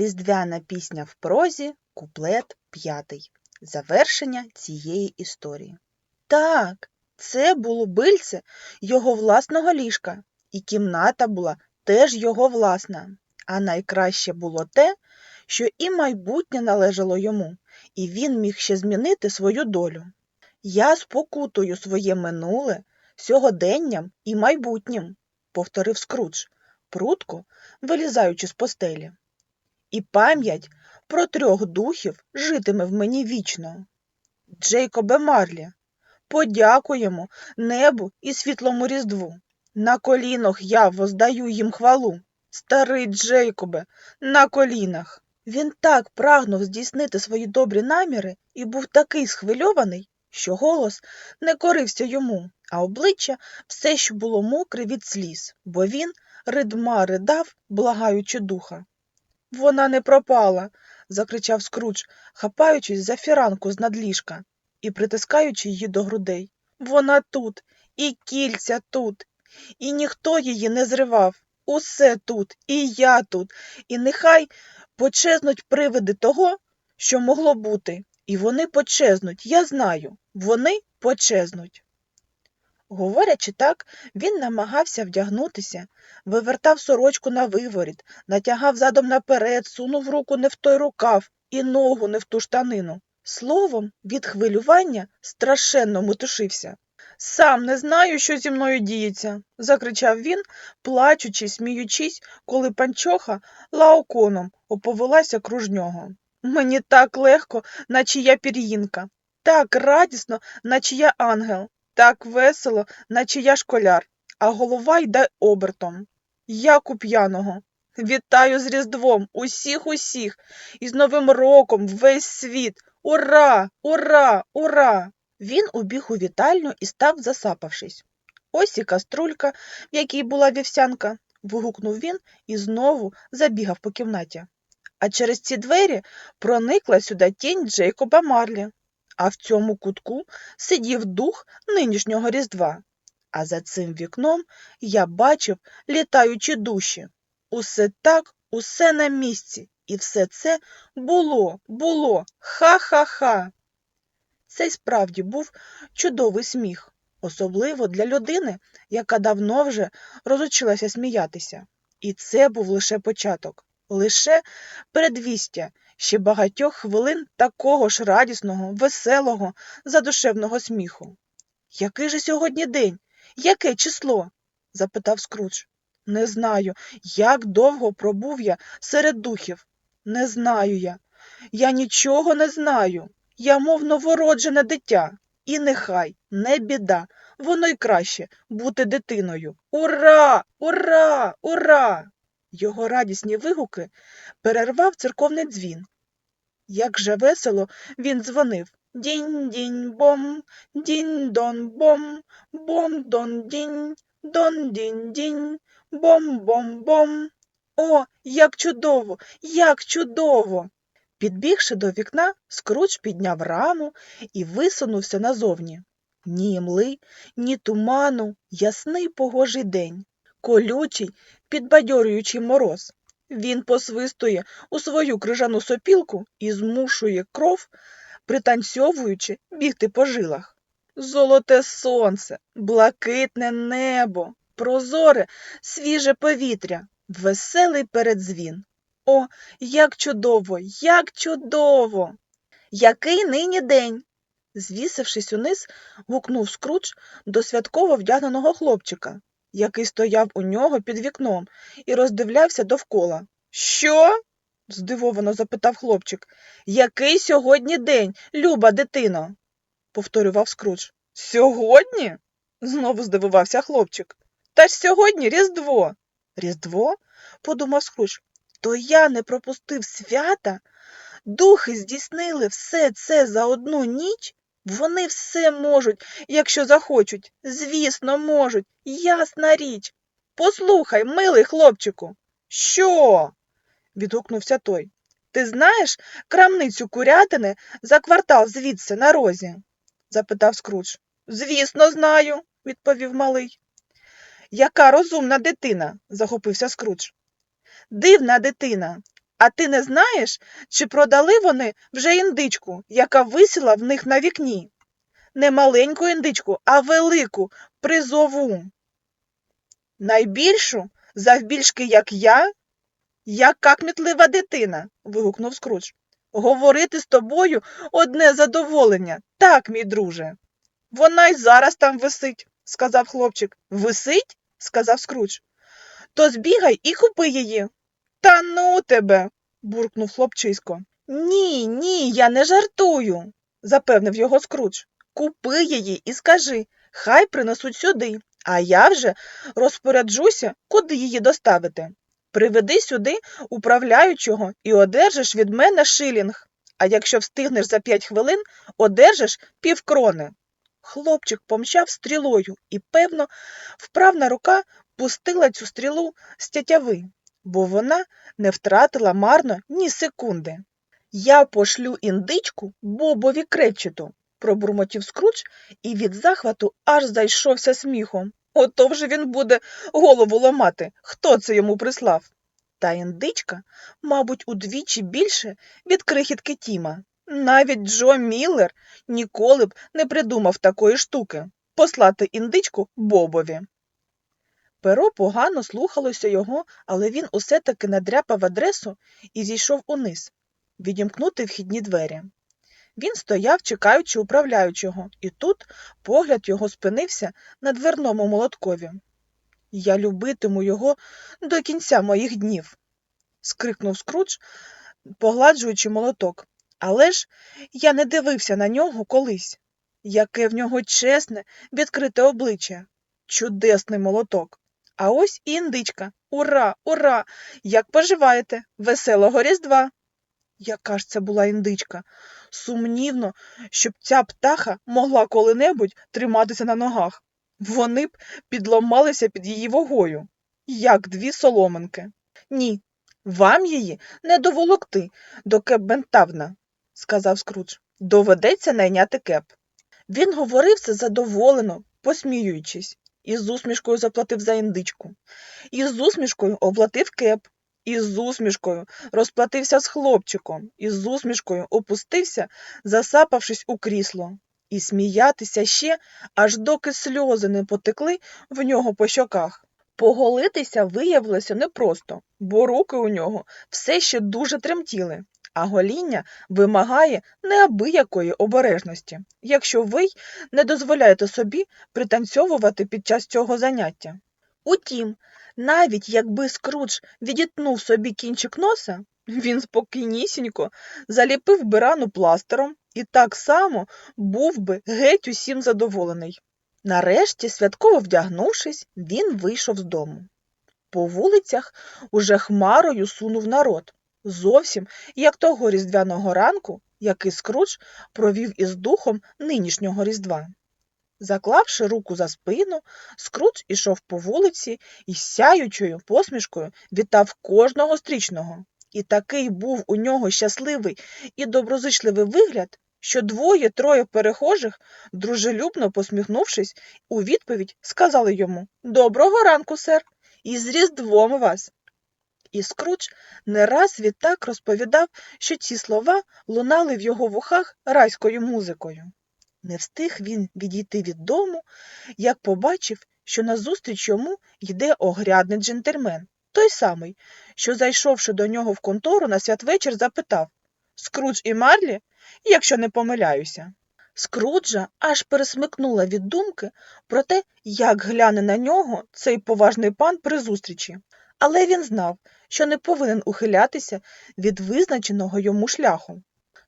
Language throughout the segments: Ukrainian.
Різдвяна пісня в прозі, куплет п'ятий. Завершення цієї історії. Так, це було бильце його власного ліжка, і кімната була теж його власна. А найкраще було те, що і майбутнє належало йому, і він міг ще змінити свою долю. Я спокутую своє минуле сьогоденням і майбутнім, повторив Скрудж, прутко вилізаючи з постелі. І пам'ять про трьох духів житиме в мені вічно. Джейкобе Марлі, подякуємо небу і світлому різдву. На колінах я воздаю їм хвалу. Старий Джейкобе, на колінах. Він так прагнув здійснити свої добрі наміри і був такий схвильований, що голос не корився йому, а обличчя все ще було мокре від сліз, бо він ридма ридав, благаючи духа. Вона не пропала, закричав Скрудж, хапаючись за фіранку з надліжка і притискаючи її до грудей. Вона тут, і кільця тут, і ніхто її не зривав. Усе тут, і я тут, і нехай почезнуть привиди того, що могло бути, і вони почезнуть, я знаю, вони почезнуть. Говорячи так, він намагався вдягнутися, вивертав сорочку на виворіт, натягав задом наперед, сунув руку не в той рукав і ногу не в ту штанину. Словом, від хвилювання страшенно метушився. Сам не знаю, що зі мною діється, закричав він, плачучи, сміючись, коли панчоха лаоконом оповелася круж нього. Мені так легко, наче я пір'їнка, так радісно, наче я ангел, так весело, наче я школяр, а голова йде обертом. Як у п'яного. Вітаю з Різдвом усіх усіх і з Новим роком весь світ. Ура! Ура! Ура! Він убіг у вітальню і став засапавшись. Ось і каструлька, в якій була вівсянка, вигукнув він і знову забігав по кімнаті. А через ці двері проникла сюди тінь Джейкоба Марлі, а в цьому кутку сидів дух нинішнього Різдва. А за цим вікном я бачив літаючі душі. Усе так, усе на місці, і все це було, було, ха-ха-ха. Це й справді був чудовий сміх, особливо для людини, яка давно вже розучилася сміятися. І це був лише початок, лише передвістя ще багатьох хвилин такого ж радісного, веселого, задушевного сміху. Який же сьогодні день? Яке число? запитав Скрудж. Не знаю, як довго пробув я серед духів. Не знаю я. Я нічого не знаю. Я, мов новороджене дитя. І нехай, не біда, воно й краще бути дитиною. Ура! Ура! Ура! Його радісні вигуки перервав церковний дзвін. Як же весело він дзвонив. Дінь-дінь-бом, дінь-дон-бом, бом-дон-дінь, дон-дінь-дінь, бом-бом-бом. О, як чудово, як чудово! Підбігши до вікна, Скрудж підняв раму і висунувся назовні. Ні імли, ні туману, ясний погожий день, колючий, підбадьорюючий мороз. Він посвистує у свою крижану сопілку і змушує кров, пританцьовуючи, бігти по жилах. Золоте сонце, блакитне небо, прозоре, свіже повітря, веселий передзвін. О, як чудово, як чудово! Який нині день? Звісившись униз, гукнув Скрудж до святково вдягненого хлопчика, який стояв у нього під вікном і роздивлявся довкола. Що? здивовано запитав хлопчик. Який сьогодні день, люба дитино? повторював Скрудж. Сьогодні? знову здивувався хлопчик. Та ж сьогодні Різдво. Різдво? подумав Скрудж. То я не пропустив свята? Духи здійснили все це за одну ніч? Вони все можуть, якщо захочуть. Звісно, можуть. Ясна річ. Послухай, милий хлопчику. Що? відгукнувся той. Ти знаєш крамницю курятини за квартал звідси на розі? запитав Скрудж. Звісно, знаю, відповів малий. Яка розумна дитина, захопився Скрудж. Дивна дитина. А ти не знаєш, чи продали вони вже індичку, яка висіла в них на вікні? Не маленьку індичку, а велику, призову. Найбільшу, завбільшки, як я? Яка кмітлива дитина. вигукнув Скрудж. Говорити з тобою одне задоволення. Так, мій друже. Вона й зараз там висить, сказав хлопчик. Висить? сказав Скрудж. То збігай і купи її. Та ну тебе. буркнув хлопчисько. Ні, ні, я не жартую, запевнив його Скрудж. Купи її і скажи, хай принесуть сюди, а я вже розпоряджуся, куди її доставити. Приведи сюди управляючого і одержиш від мене шилінг, а якщо встигнеш за п'ять хвилин, одержиш півкрони. Хлопчик помчав стрілою і, певно, вправна рука пустила цю стрілу з тятяви, бо вона не втратила марно ні секунди. Я пошлю індичку Бобові кречету, пробурмотів Скрудж і від захвату аж зайшовся сміхом. Ото вже він буде голову ламати, хто це йому прислав. Та індичка, мабуть, удвічі більше від крихітки Тіма. Навіть Джо Міллер ніколи б не придумав такої штуки послати індичку Бобові. Перо погано слухалося його, але він усе таки надряпав адресу і зійшов униз, відімкнути вхідні двері. Він стояв, чекаючи управляючого, і тут погляд його спинився на дверному молоткові. Я любитиму його до кінця моїх днів, скрикнув Скрудж, погладжуючи молоток. Але ж я не дивився на нього колись. Яке в нього чесне, відкрите обличчя. Чудесний молоток. А ось і індичка. Ура, ура! Як поживаєте? Веселого Різдва! Яка ж це була індичка? Сумнівно, щоб ця птаха могла коли-небудь триматися на ногах. Вони б підломалися під її вагою, як дві соломинки. Ні, вам її не доволокти до Кепбентавна, сказав Скрудж. Доведеться найняти кеп. Він говорив це задоволено, посміюючись, і з усмішкою заплатив за індичку, і з усмішкою оплатив кеп, і з усмішкою розплатився з хлопчиком, і з усмішкою опустився, засапавшись у крісло, і сміятися ще, аж доки сльози не потекли в нього по щоках. Поголитися виявилося непросто, бо руки у нього все ще дуже тремтіли, а гоління вимагає неабиякої обережності, якщо ви не дозволяєте собі пританцьовувати під час цього заняття. Утім, навіть якби Скрудж відітнув собі кінчик носа, він спокійнісінько заліпив би рану пластером і так само був би геть усім задоволений. Нарешті, святково вдягнувшись, він вийшов з дому. По вулицях уже хмарою сунув народ, зовсім як того різдвяного ранку, який Скрудж провів із духом нинішнього різдва. Заклавши руку за спину, Скрудж ішов по вулиці і сяючою посмішкою вітав кожного стрічного. І такий був у нього щасливий і доброзичливий вигляд, що двоє-троє перехожих, дружелюбно посміхнувшись, у відповідь сказали йому Доброго ранку, сер, і з Різдвом вас. І Скрудж не раз відтак розповідав, що ці слова лунали в його вухах райською музикою. Не встиг він відійти від дому, як побачив, що назустріч йому йде огрядний джентльмен, той самий, що, зайшовши до нього в контору на святвечір, запитав Скрудж і Марлі, якщо не помиляюся. Скруджа аж пересмикнула від думки про те, як гляне на нього цей поважний пан при зустрічі, але він знав, що не повинен ухилятися від визначеного йому шляху.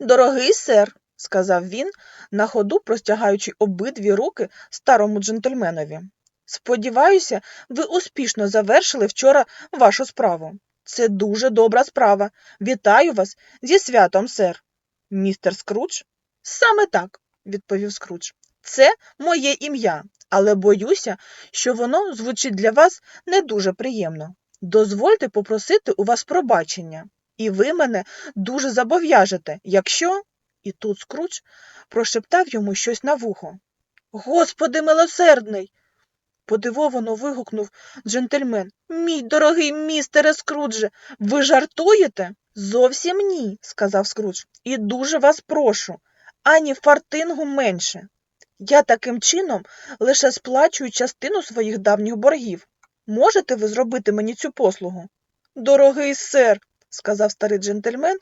Дорогий сер, сказав він, на ходу простягаючи обидві руки старому джентльменові. Сподіваюся, ви успішно завершили вчора вашу справу. Це дуже добра справа. Вітаю вас зі святом, сер. Містер Скрудж? Саме так, відповів Скрудж. Це моє ім'я, але боюся, що воно звучить для вас не дуже приємно. Дозвольте попросити у вас пробачення, і ви мене дуже зобов'яжете, якщо. І тут Скрудж прошептав йому щось на вухо. Господи милосердний. подивовано вигукнув джентльмен. Мій дорогий містере Скрудже, ви жартуєте? Зовсім ні, сказав Скрудж, і дуже вас прошу, ані фартингу менше. Я таким чином лише сплачую частину своїх давніх боргів. Можете ви зробити мені цю послугу? Дорогий сер, сказав старий джентльмен,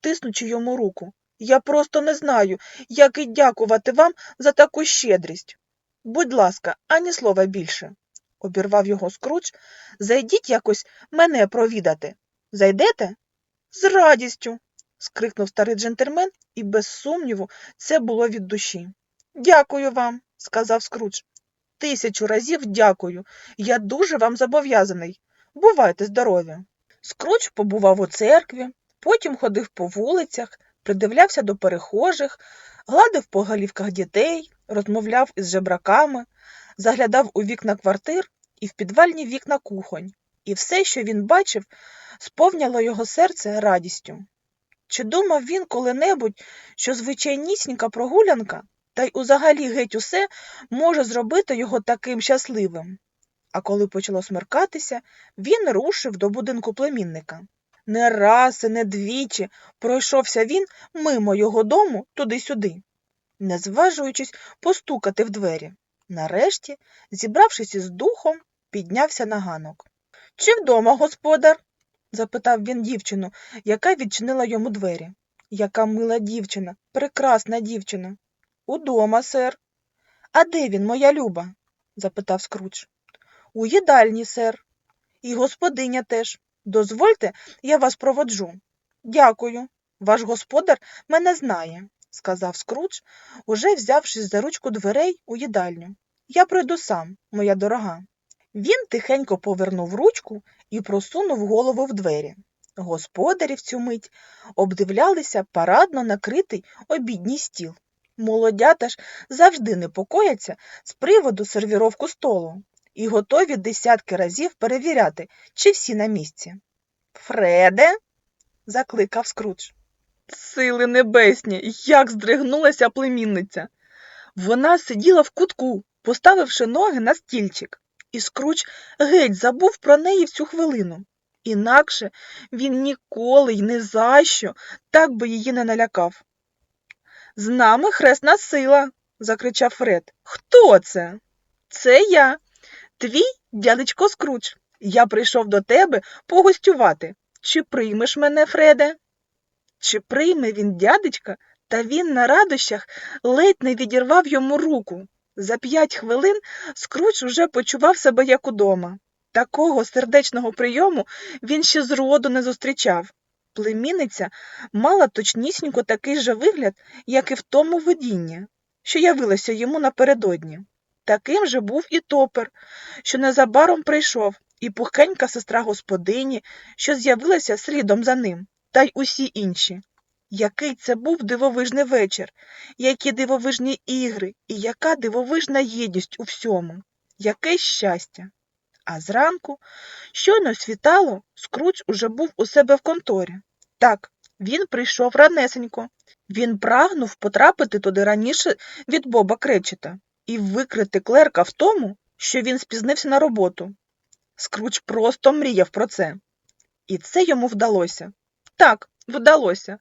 тиснучи йому руку. Я просто не знаю, як і дякувати вам за таку щедрість. Будь ласка, ані слова більше, обірвав його Скрудж. Зайдіть якось мене провідати. Зайдете? З радістю. скрикнув старий джентльмен, і без сумніву це було від душі. Дякую вам, сказав Скрудж. Тисячу разів дякую. Я дуже вам зобов'язаний. Бувайте здорові. Скрудж побував у церкві, потім ходив по вулицях, придивлявся до перехожих, гладив по голівках дітей, розмовляв із жебраками, заглядав у вікна квартир і в підвальні вікна кухонь, і все, що він бачив, сповняло його серце радістю. Чи думав він коли-небудь, що звичайнісінька прогулянка, та й узагалі геть усе може зробити його таким щасливим? А коли почало смеркатися, він рушив до будинку племінника. Не раз і не двічі пройшовся він мимо його дому туди-сюди, не зважуючись постукати в двері. Нарешті, зібравшись із духом, піднявся на ганок. Чи вдома, господар? запитав він дівчину, яка відчинила йому двері. Яка мила дівчина, прекрасна дівчина. Удома, сер. А де він, моя люба? запитав Скрудж. У їдальні, сер. І господиня теж. Дозвольте, я вас проводжу. Дякую. Ваш господар мене знає, сказав Скрудж, уже взявшись за ручку дверей у їдальню. Я пройду сам, моя дорога. Він тихенько повернув ручку і просунув голову в двері. Господарі в цю мить обдивлялися парадно накритий обідній стіл. Молодята ж завжди непокояться з приводу сервіровку столу і готові десятки разів перевіряти, чи всі на місці. Фреде, закликав Скрудж. Сили небесні, як здригнулася племінниця. Вона сиділа в кутку, поставивши ноги на стільчик, і Скрудж геть забув про неї в цю хвилину. Інакше він ніколи й не за що так би її не налякав. З нами хресна сила, закричав Фред. Хто це? Це я, твій дядечко Скрудж. Я прийшов до тебе погостювати. Чи приймеш мене, Фреде? Чи прийме він дядечка, та він на радощах ледь не відірвав йому руку. За п'ять хвилин Скрудж уже почував себе як удома. Такого сердечного прийому він ще зроду не зустрічав. Племінниця мала точнісінько такий же вигляд, як і в тому видінні, що явилося йому напередодні. Таким же був і топер, що незабаром прийшов, і пухенька сестра господині, що з'явилася слідом за ним, та й усі інші. Який це був дивовижний вечір, які дивовижні ігри, і яка дивовижна єдність у всьому, яке щастя. А зранку, щойно світало, Скрудж уже був у себе в конторі. Так, він прийшов ранесенько. Він прагнув потрапити туди раніше від Боба Кречета і викрити клерка в тому, що він спізнився на роботу. Скрудж просто мріяв про це. І це йому вдалося. Так, вдалося.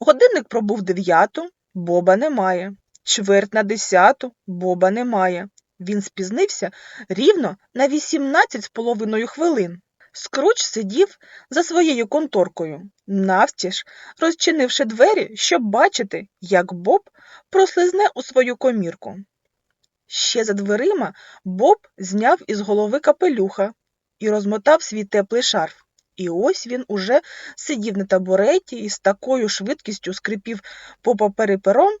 Годинник пробув дев'яту, Боба немає. Чверть на десяту, Боба немає. Він спізнився рівно на 18 з половиною хвилин. Скруч сидів за своєю конторкою, навтіж розчинивши двері, щоб бачити, як Боб прослизне у свою комірку. Ще за дверима Боб зняв із голови капелюха і розмотав свій теплий шарф. І ось він уже сидів на табуреті і з такою швидкістю скрипів по папери пером,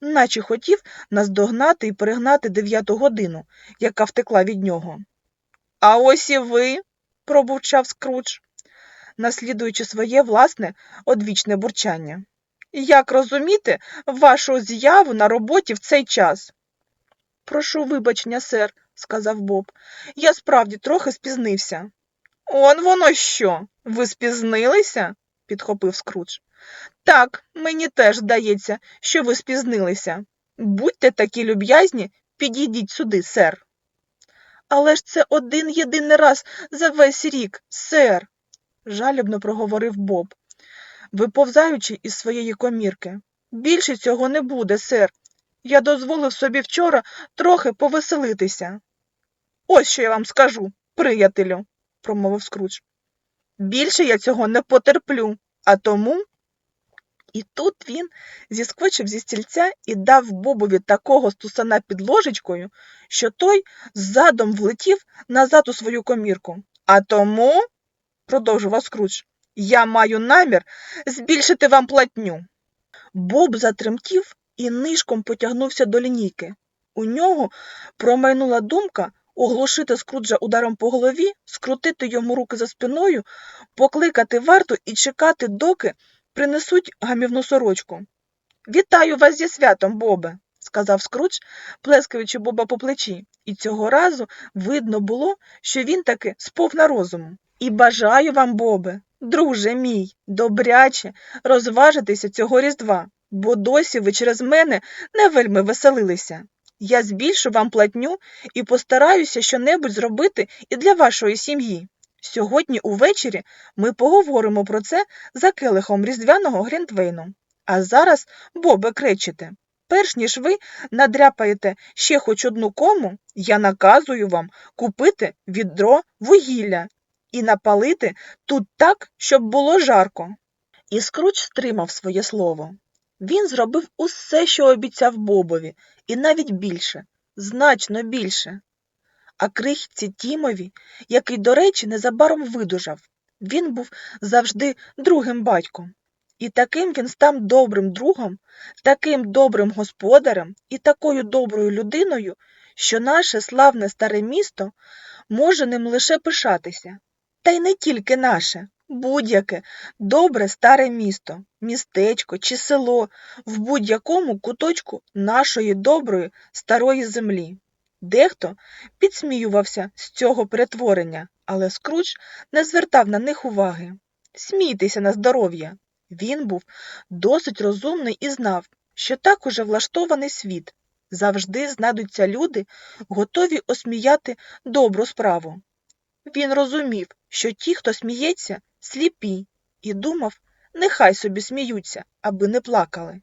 наче хотів наздогнати і перегнати дев'яту годину, яка втекла від нього. А ось і ви, пробурчав Скрудж, наслідуючи своє власне одвічне бурчання. Як розуміти вашу з'яву на роботі в цей час? Прошу вибачення, сер, сказав Боб. Я справді трохи спізнився. Он воно що? Ви спізнилися? підхопив Скрудж. Так, мені теж здається, що ви спізнилися. Будьте такі люб'язні, підійдіть сюди, сер. Але ж це один єдиний раз за весь рік, сер, жалібно проговорив Боб. виповзаючи із своєї комірки. Більше цього не буде, сер. Я дозволив собі вчора трохи повеселитися. Ось що я вам скажу, приятелю, промовив Скрудж. Більше я цього не потерплю, а тому. І тут він зіскочив зі стільця і дав Бобові такого стусана під ложечкою, що той задом влетів назад у свою комірку. А тому, продовжував Скрудж, я маю намір збільшити вам платню. Боб затремтів і нишком потягнувся до лінійки. У нього промайнула думка оглушити Скруджа ударом по голові, скрутити йому руки за спиною, покликати варту і чекати, доки принесуть гамівну сорочку. Вітаю вас зі святом, Бобе, сказав Скрудж, плескаючи Боба по плечі, і цього разу видно було, що він таки сповна розуму. І бажаю вам, Бобе, друже мій, добряче розважитися цього різдва, бо досі ви через мене не вельми веселилися. Я збільшу вам платню і постараюся щонебудь зробити і для вашої сім'ї. Сьогодні увечері ми поговоримо про це за келихом різдвяного Гріндвейну. А зараз, Бобе, кречете. Перш ніж ви надряпаєте ще хоч одну кому, я наказую вам купити відро вугілля і напалити тут так, щоб було жарко. І Скруч стримав своє слово. Він зробив усе, що обіцяв Бобові, і навіть більше, значно більше. А крихітці Тімові, який, до речі, незабаром видужав, він був завжди другим батьком. І таким він став добрим другом, таким добрим господарем і такою доброю людиною, що наше славне старе місто може ним лише пишатися. Та й не тільки наше, будь-яке добре старе місто, містечко чи село в будь-якому куточку нашої доброї старої землі. Дехто підсміювався з цього перетворення, але Скрудж не звертав на них уваги. Смійтеся на здоров'я. Він був досить розумний і знав, що так уже влаштований світ. Завжди знайдуться люди, готові осміяти добру справу. Він розумів, що ті, хто сміється, сліпі, і думав, нехай собі сміються, аби не плакали.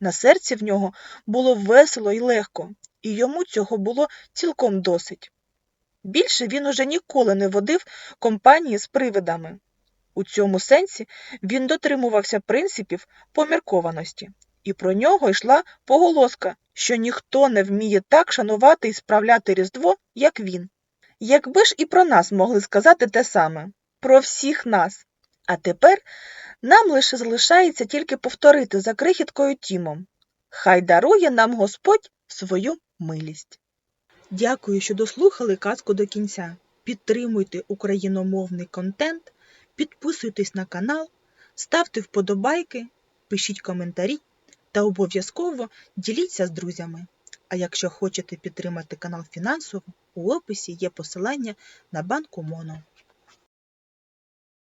На серці в нього було весело і легко, і йому цього було цілком досить. Більше він уже ніколи не водив компанії з привидами. У цьому сенсі він дотримувався принципів поміркованості, і про нього йшла поголоска, що ніхто не вміє так шанувати і справляти Різдво, як він. Якби ж і про нас могли сказати те саме, про всіх нас. А тепер нам лише залишається тільки повторити за крихіткою Тімом. Хай дарує нам Господь свою милість. Дякую, що дослухали казку до кінця. Підтримуйте україномовний контент, підписуйтесь на канал, ставте вподобайки, пишіть коментарі та обов'язково діліться з друзями. А якщо хочете підтримати канал фінансово, у описі є посилання на банку Моно.